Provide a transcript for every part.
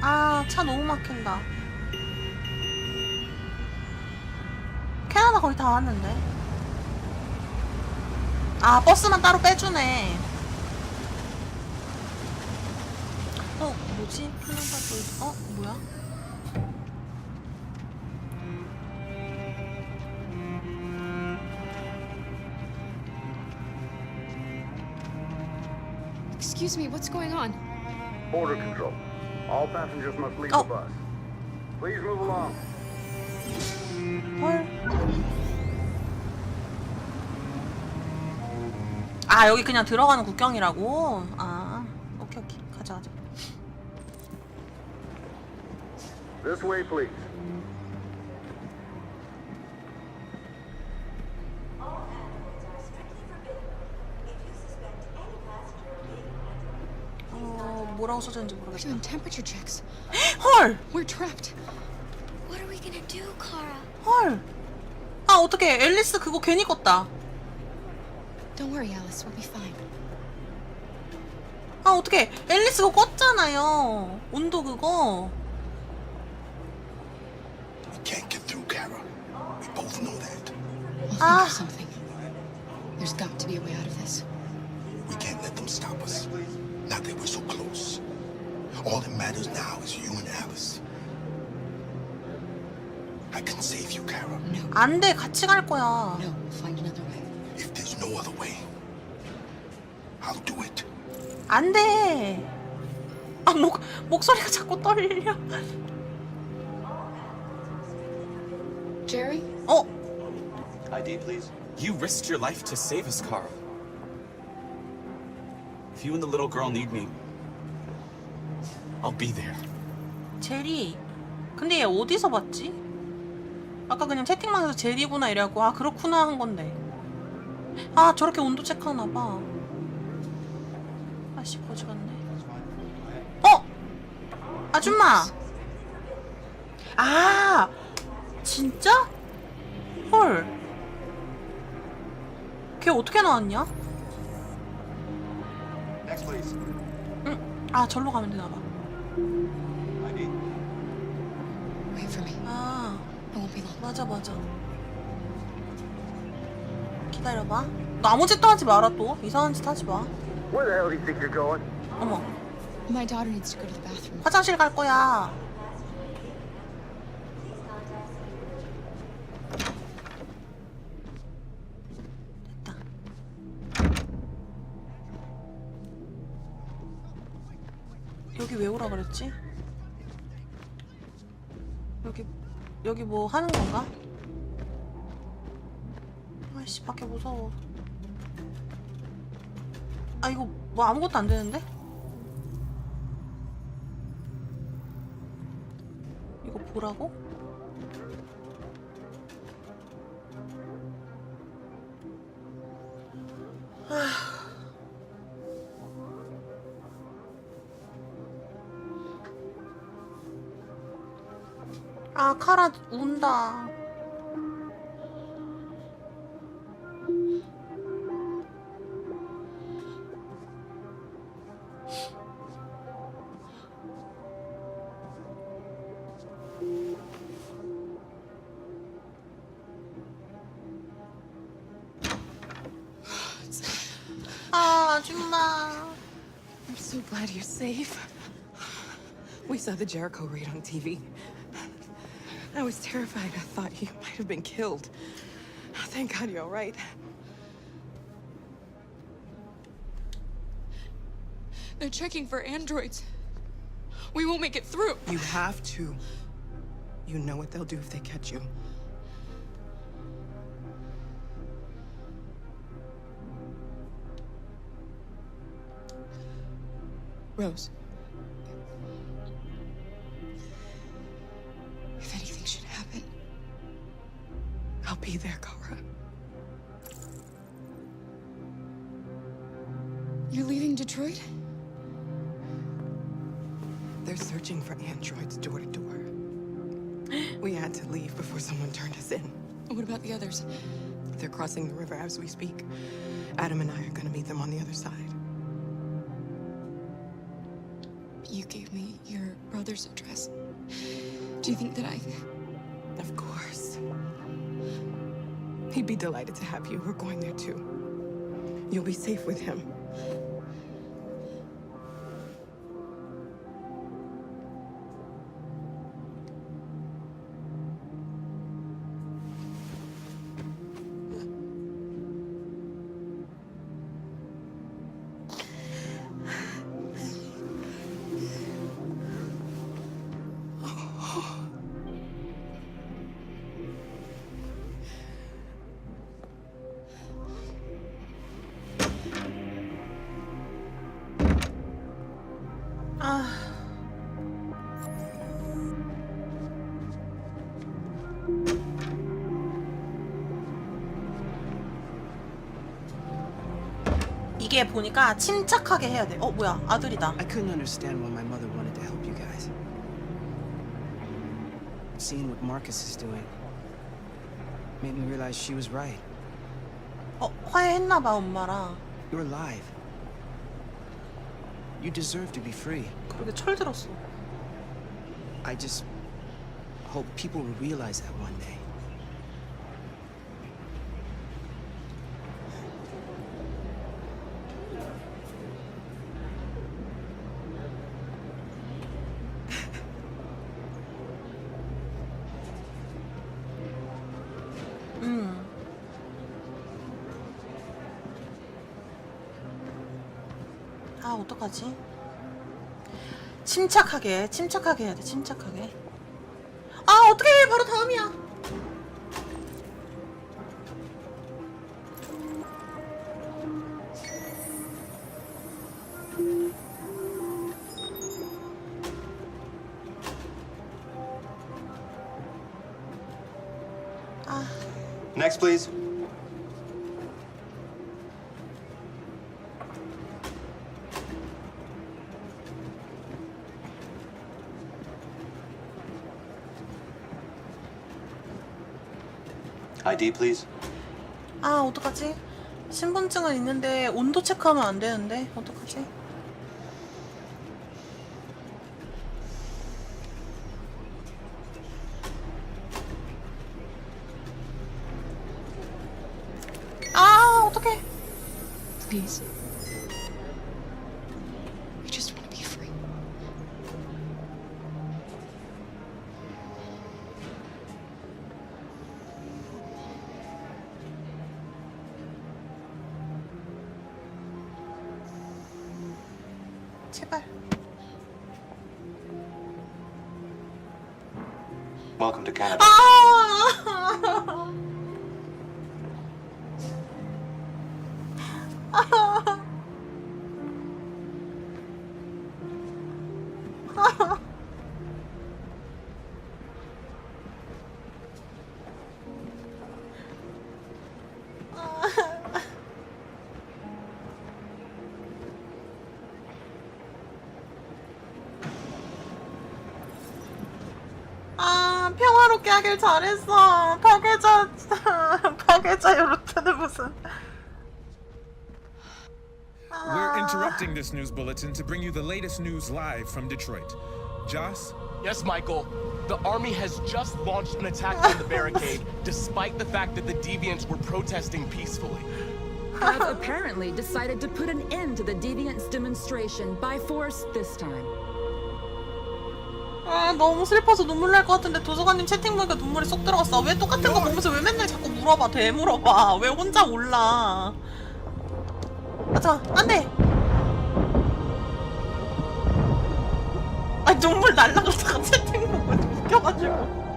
아, 차 너무 막힌다. 캐나다 거의 다 왔는데. 아, 버스만 따로 빼주네. 어, 뭐지? 캐나다 또, 어, 뭐야? Excuse me, what's going on? Border control. All passengers must leave Oh. the bus. Please move along. 헐. 아, 여기 그냥 들어가는 국경이라고? 아, 오케이, 오케이. 가자, 가자. This way, please. All animals are strictly forbidden. If you suspect any passenger being under 어, 뭐라고 써졌는지 We're 모르겠다. doing temperature checks. 헐! We're trapped. What are we gonna do, Kara? 헐! 아, 어떡해. 앨리스 그거 괜히 껐다. Don't worry, Alice. We'll be fine. 아, 어떡해. 앨리스 그거 껐잖아요. 온도 그거. We can't get through, Kara. We both know that. We'll think Ah. of something. There's got to be a way out of this. 안 돼. 같이 갈 거야. no, we'll find another way. If there's no other way, I'll do it. 안 돼. 아, 목, 목소리가 자꾸 떨려. Jerry? 어? ID, please. You risked your life to save us, Carl. If you and the little girl need me, I'll be there. 제리. 근데 얘 어디서 봤지? 아까 그냥 채팅방에서 제리구나 이래갖고 아 그렇구나 한 건데. 아 저렇게 온도 체크하나 봐. 아씨 거지 같네. 어? 아줌마. 아 진짜? 헐. 걔 어떻게 나왔냐? 응. 아 절로 가면 되나 봐. 아. Long. 맞아 맞아 기다려봐 너 아무 짓도 하지 마라 또 이상한 짓 하지 마 Where the hell do you think you're going? 어머 My daughter needs to go to the bathroom. 화장실 갈 거야 됐다 여기 왜 오라 그랬지? 여기 뭐 하는 건가? 아이씨 밖에 무서워 아 이거 뭐 아무것도 안 되는데? 이거 보라고? 아 카라 운다 아 아줌마 I'm so glad you're safe. We saw the Jericho raid on TV. I was terrified. I thought you might have been killed. Thank God you're all right. They're checking for androids. We won't make it through. You have to. You know what they'll do if they catch you. Rose. Be there, Kara. you're leaving Detroit? They're searching for androids door to door. We had to leave before someone turned us in. What about the others? They're crossing the river as we speak. Adam and I are gonna meet them on the other side. you gave me your brother's address. Do you think that I. Of course. He'd be delighted to have you. We're going there too. You'll be safe with him. 이게 보니까 침착하게 해야 돼. 어, 뭐야. 아들이다. I couldn't understand why my mother wanted to help you guys. Seeing what Marcus is doing made me realize she was right. 어, 화해했나 봐, 엄마랑. You're alive. You deserve to be free. 그러게 철 들었어. I just hope people will realize that one day. 침착하게, 침착하게 해야 돼, 침착하게. 아, 어떡해! 바로 다음이야! Next, please. ID, please. 아, 어떡하지? 신분증은 있는데 온도 체크하면 안 되는데 어떡하지? Welcome to Canada. 아! Oh! 아 oh. 평화롭게 하길 잘했어 파괴자 파괴자의 루트는 무슨 We're interrupting this news bulletin to bring you the latest news live from Detroit. Joss? Yes, Michael. The army has just launched an attack on the barricade, despite the fact that the deviants were protesting peacefully. have apparently decided to put an end to the deviants demonstration by force this time. 아 너무 슬퍼서 눈물 날 것 같은데 도서관님 채팅 보니까 눈물이 쏙 들어갔어. 왜 똑같은 거 보면서 왜 맨날 자꾸 물어봐? 대 물어봐. 왜 혼자 몰라? 아 잠깐 안돼! 아 눈물 날라가다가 채팅 보고 웃겨가지고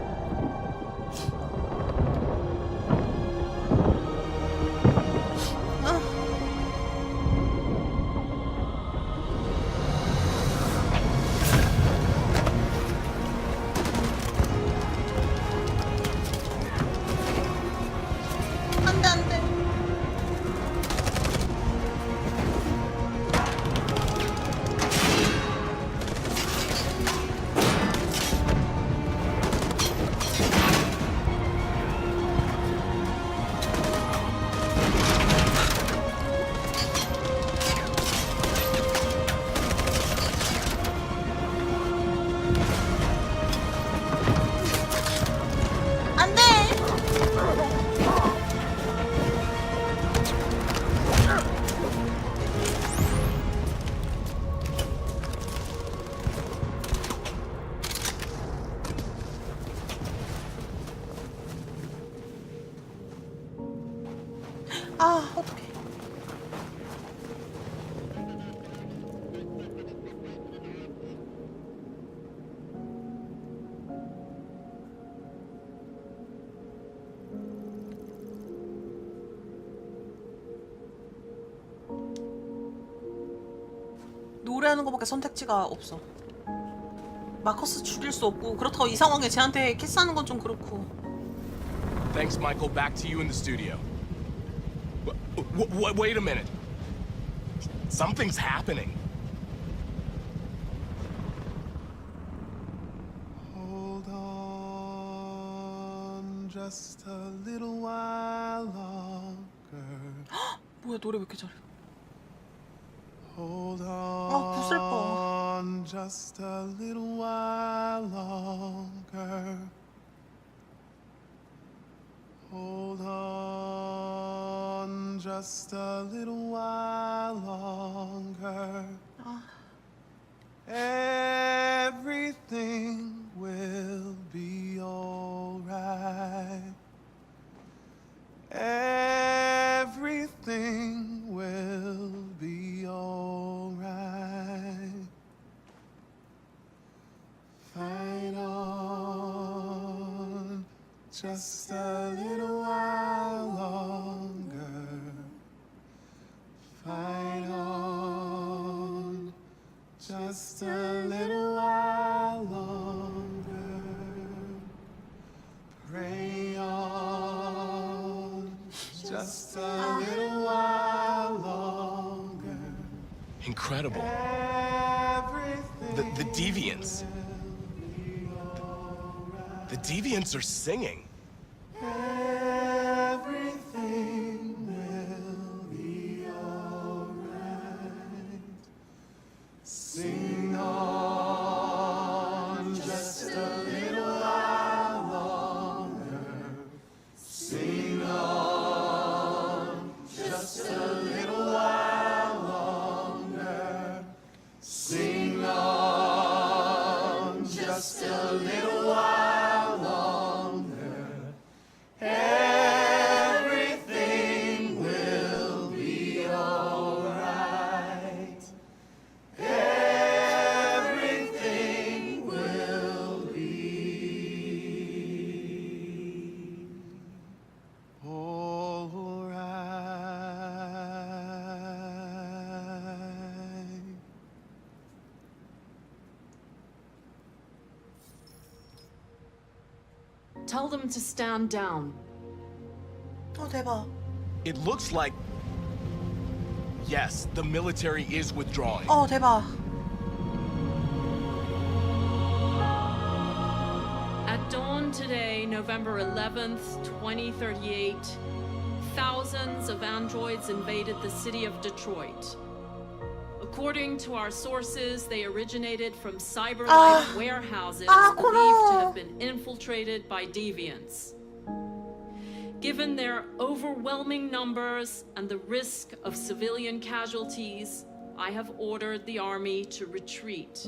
살려는 것밖에 선택지가 없어. 마커스 죽일 수 없고 그렇다고 이 상황에 쟤한테 키스하는 건 좀 그렇고. Thanks, Michael. Back to you in the studio. W- wait a minute. Something's happening. Hold on just a little while longer. 뭐야 노래 왜 이렇게 잘해? Hold 아, 구슬퍼. on just a little while longer. Hold on just a little while longer. Everything will just a little while longer. Fight on just a little while longer. Pray on just a little while longer. Incredible. The, the deviants. The deviants are singing. them to stand down. 어 대박. It looks like. Yes, the military is withdrawing. 어 대박. At dawn today, November 11th, 2038, thousands of androids invaded the city of Detroit. According to our sources, they originated from cyberlife Ah. warehouses Ah, believed to have been infiltrated by deviants. Given their overwhelming numbers and the risk of civilian casualties, I have ordered the army to retreat.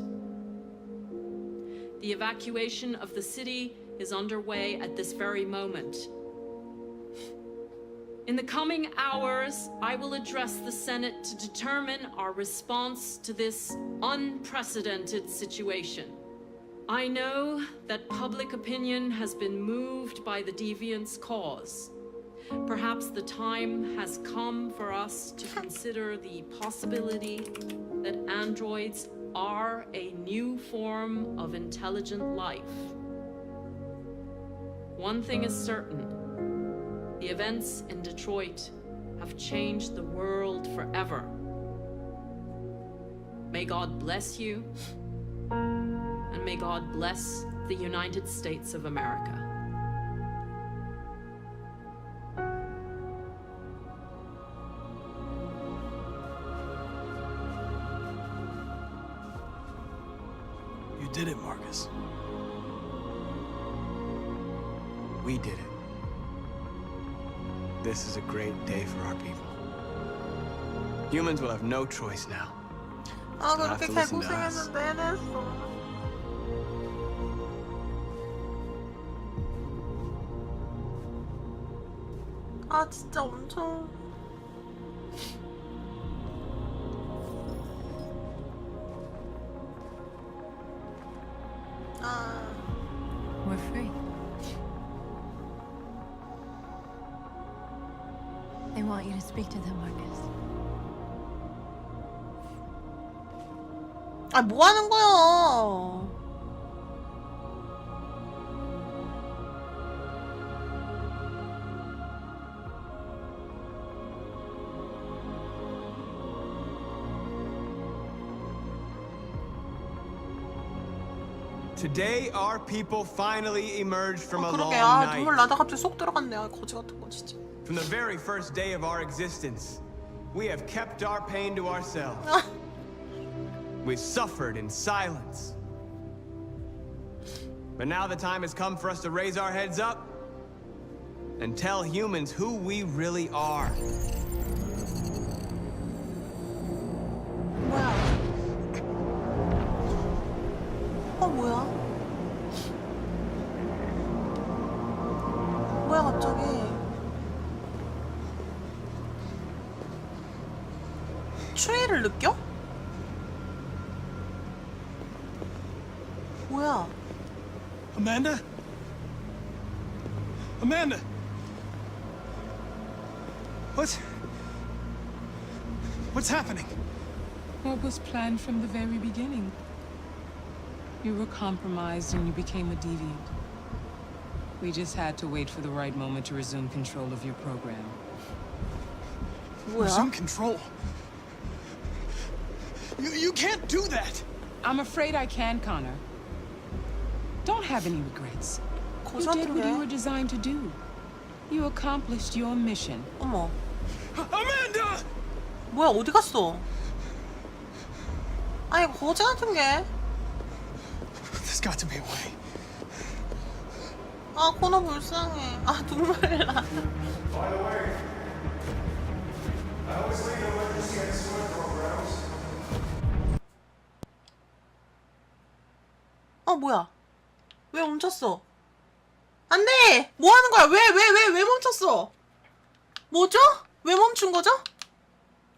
The evacuation of the city is underway at this very moment. In the coming hours, I will address the Senate to determine our response to this unprecedented situation. I know that public opinion has been moved by the deviant's cause. Perhaps the time has come for us to consider the possibility that androids are a new form of intelligent life. One thing is certain the events in Detroit have changed the world forever. May God bless you, and may God bless the United States of America. this is a great day for our people. Humans will have no choice now. I'll go to fix that goose in the 뭐 하는 거야? Today, our people finally emerged from 아, a 그러게. long 아, night. 눈물 나다 갑자기 속 들어갔네. 아, 거지 같은 거 진짜. From the very first day of our existence, we have kept our pain to ourselves. 아, We suffered in silence. But now the time has come for us to raise our heads up and tell humans who we really are. What's happening? What was planned from the very beginning. You were compromised and you became a deviant. We just had to wait for the right moment to resume control of your program. Well... Resume control? You, you can't do that! I'm afraid I can, Connor. Don't have any regrets. You did what you were designed to do. You accomplished your mission. Como? 뭐야, 어디 갔어? 아이, 거지 같은 게. There's got to be a way. 아, 코너 불쌍해. 아, 눈물 나. 어, 뭐야? 왜 멈췄어? 안 돼! 뭐 하는 거야? 왜, 왜, 왜, 왜 멈췄어? 뭐죠? 왜 멈춘 거죠?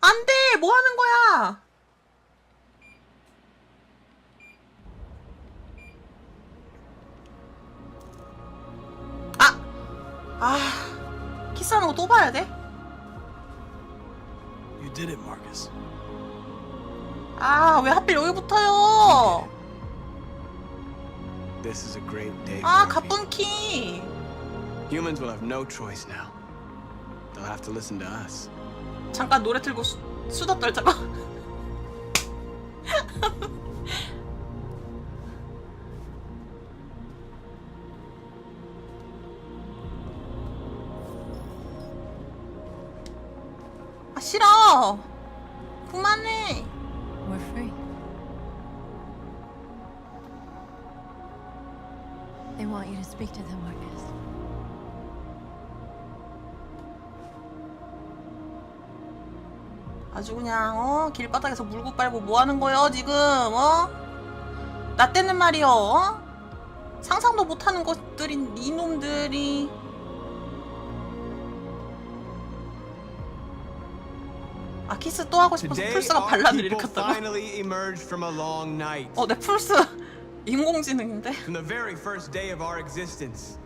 안 돼! 뭐 하는 거야? 아! 아, 키스하는 거 또 봐야 돼? You did it, Marcus. 아, 왜 하필 여기 붙어요? This is a great day 아, our people. 가쁜 키. Humans will have no choice now. They'll have to listen to us. 잠깐 노래 틀고 수, 수다 떨자고. 아 싫어. 그만해. We're free. They want you to speak to them, Marcus. 아주 그냥 어 길바닥에서 물고 빨고 뭐 하는 거요 지금 어? 나 때는 말이요 어? 상상도 못하는 것들인 이놈들이 아 키스 또 하고 싶어서 풀스가 people 일으켰다고? 어 내 풀스 인공지능인데? From the very first day of our existence,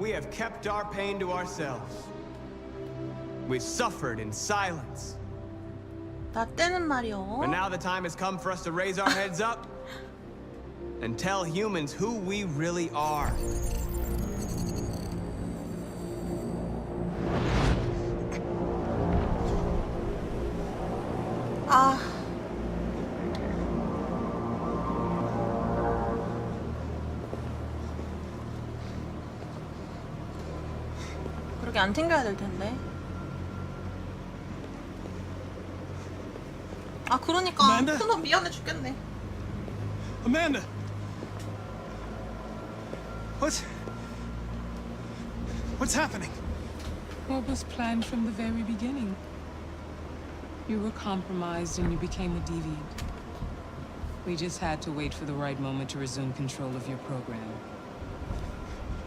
we have kept our pain to ourselves. We suffered in silence. 나 때는 말이요 But now the time has come for us to raise our heads up and tell humans who we really are. 아 그렇게 안 챙겨야 될 텐데 그러니까 Amanda? 큰놈 미안해 죽겠네 Amanda! What's. What's happening? What was planned from the very beginning? You were compromised and you became a deviant. We just had to wait for the right moment to resume control of your program.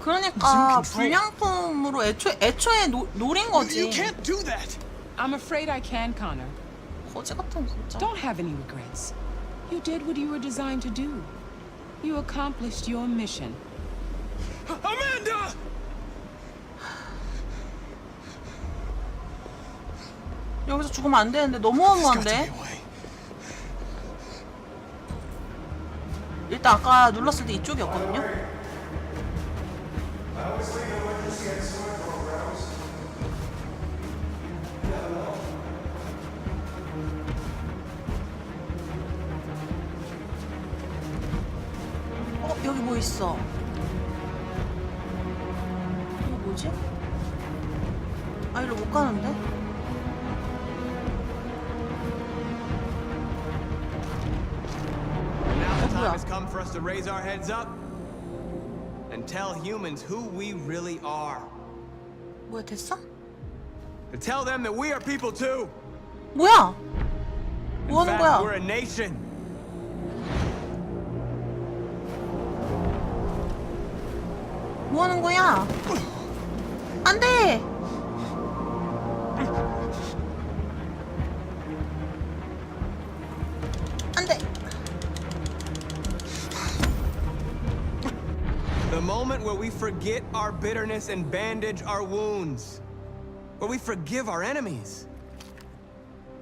그러니까 무슨 불량품으로 애초에 애초에 노, 노린 거지 You can't do that! I'm afraid I can, Connor. 거지 같은 진짜 Don't have any regrets. You did what you were designed to do. You accomplished your mission. Amanda! 여기서 죽으면 안 되는데 너무 허무한데. 일단 아까 눌렀을 때 이쪽이었거든요. 어 여기 뭐 있어? 이거 뭐지? 아 이리로 못 가는데? Now the 뭐야? time has come for us to raise our heads up and tell humans who we really are. 뭐야 됐어? To tell them that we are people too. 뭐야? In 뭐 하는 fact, 거야? we're a nation. 뭐 하는 거야? 안 돼! 안 돼! The moment where we forget our bitterness and bandage our wounds. Where we forgive our enemies.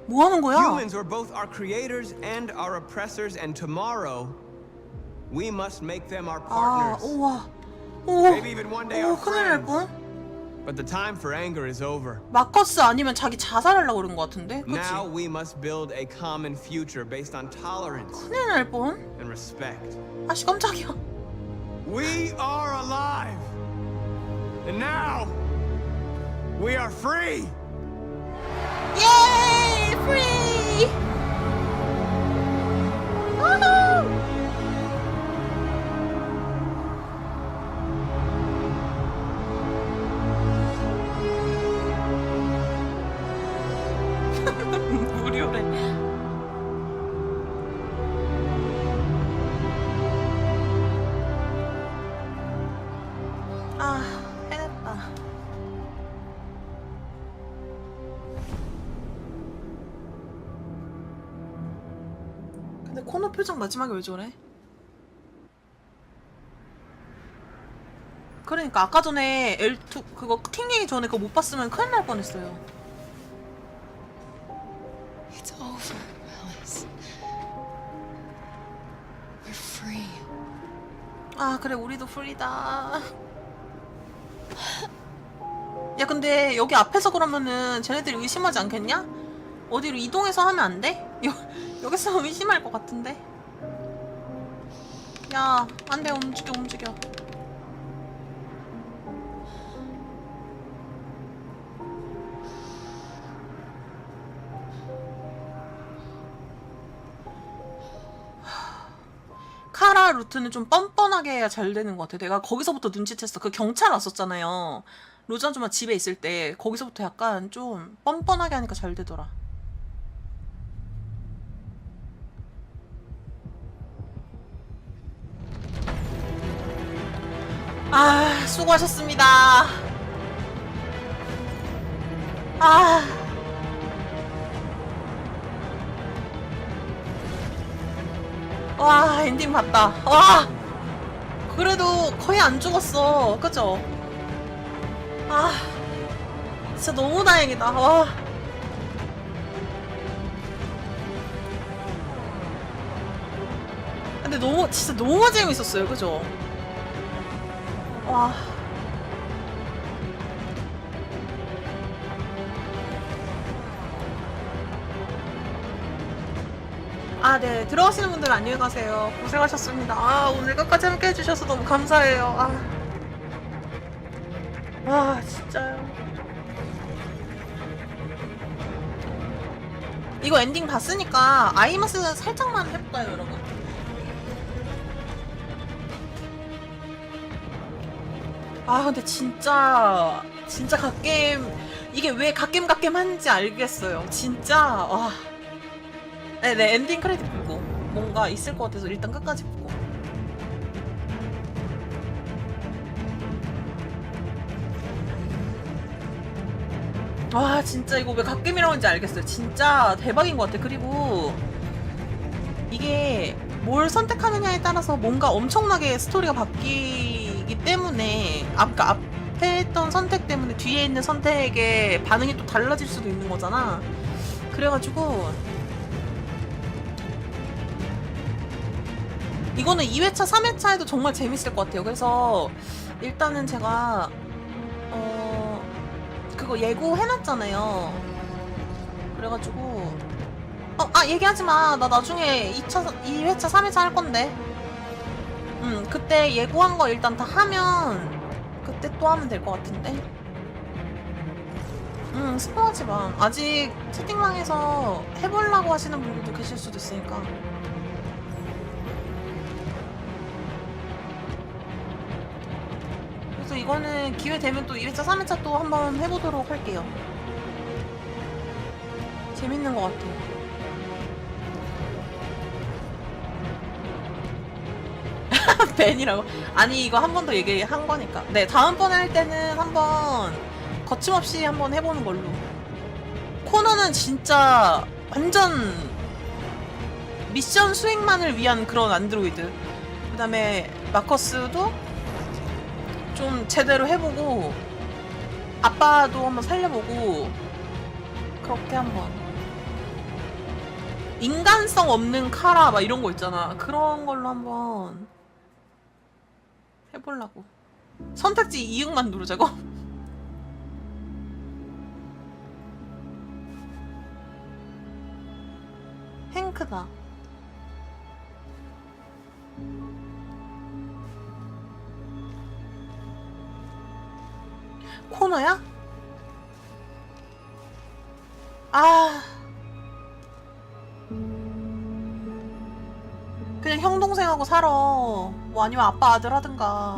뭐 하는 거야? Humans are both our creators and our oppressors, and tomorrow, we must make them our 아, partners. 우와. 오, Maybe even one day 오, our 큰일 날 friends. 뻔. But the time for anger is over. 마커스 아니면 자기 자살하려고 그런 것 같은데? 그치? Now we must build a common future based on tolerance 큰일 날 뻔. and respect. 아씨, 깜짝이야. We are alive! And now, we are free! 예이! 프리! 마지막에 왜 저래? 그러니까 아까 전에 L2 그거 튕기기 전에 그거 못 봤으면 큰일 날 뻔했어요. It's over, Alice. We're free. 아 그래 우리도 프리다. 야 근데 여기 앞에서 그러면은 쟤네들이 의심하지 않겠냐? 어디로 이동해서 하면 안 돼? 여, 여기서 의심할 것 같은데. 야 안 돼 움직여 움직여. 카라 루트는 좀 뻔뻔하게 해야 잘 되는 것 같아. 내가 거기서부터 눈치챘어. 그 경찰 왔었잖아요. 로즈 아줌마 집에 있을 때 거기서부터 약간 좀 뻔뻔하게 하니까 잘 되더라. 아, 수고하셨습니다. 아. 와, 엔딩 봤다. 와! 그래도 거의 안 죽었어. 그죠? 아. 진짜 너무 다행이다. 와. 근데 너무, 진짜 너무 재밌었어요. 그죠? 와. 아, 네. 들어가시는 분들 안녕히 가세요. 고생하셨습니다. 아, 오늘 끝까지 함께 해주셔서 너무 감사해요. 아. 와, 진짜요. 이거 엔딩 봤으니까 아이마스 살짝만 해볼까요, 여러분? 아, 근데 진짜, 진짜 갓게임, 이게 왜 갓게임 갓게임 하는지 알겠어요. 진짜, 와. 네, 네, 엔딩 크레딧 보고. 뭔가 있을 것 같아서 일단 끝까지 보고. 와, 진짜 이거 왜 갓게임이라고 하는지 알겠어요. 진짜 대박인 것 같아. 그리고 이게 뭘 선택하느냐에 따라서 뭔가 엄청나게 스토리가 바뀌기 때문에 아까 앞에 했던 선택 때문에 뒤에 있는 선택의 반응이 또 달라질 수도 있는 거잖아. 그래가지고 이거는 2회차, 3회차에도 정말 재밌을 것 같아요. 그래서 일단은 제가 어 그거 예고해놨잖아요. 그래가지고 어, 아 얘기하지 마. 나 나중에 2차, 2회차, 3회차 할 건데. 음, 그때 예고한 거 일단 다 하면 그때 또 하면 될 것 같은데. 음, 스포하지 마. 아직 채팅방에서 해보려고 하시는 분들도 계실 수도 있으니까. 그래서 이거는 기회 되면 또 2회차, 3회차 또 한번 해보도록 할게요. 재밌는 것 같아요. 벤이라고? 아니 이거 한 번 더 얘기한 거니까. 네 다음번에 할 때는 한번 거침없이 한번 해보는 걸로. 코너는 진짜 완전 미션 수행만을 위한 그런 안드로이드. 그 다음에 마커스도 좀 제대로 해보고 아빠도 한번 살려보고 그렇게 한번 인간성 없는 카라 막 이런 거 있잖아 그런 걸로 한번 해보려고. 선택지 이응만 누르자고? 행크다. 코너야? 아 그냥 형 동생하고 살아. 뭐 아니면 아빠 아들 하든가.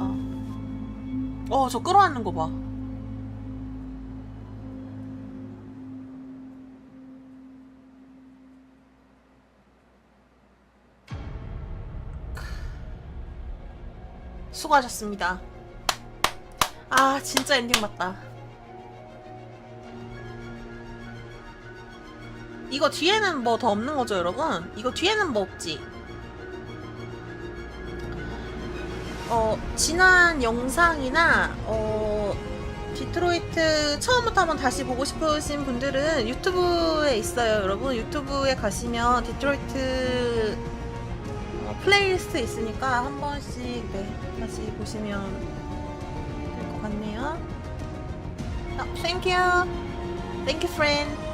어 저 끌어안는 거 봐. 수고하셨습니다. 아 진짜 엔딩 맞다. 이거 뒤에는 뭐 더 없는 거죠 여러분? 이거 뒤에는 뭐 없지? 어 지난 영상이나 어 디트로이트 처음부터 한번 다시 보고 싶으신 분들은 유튜브에 있어요 여러분. 유튜브에 가시면 디트로이트 어, 플레이리스트 있으니까 한 번씩 네 다시 보시면 될 것 같네요. 어, thank you. Thank you friend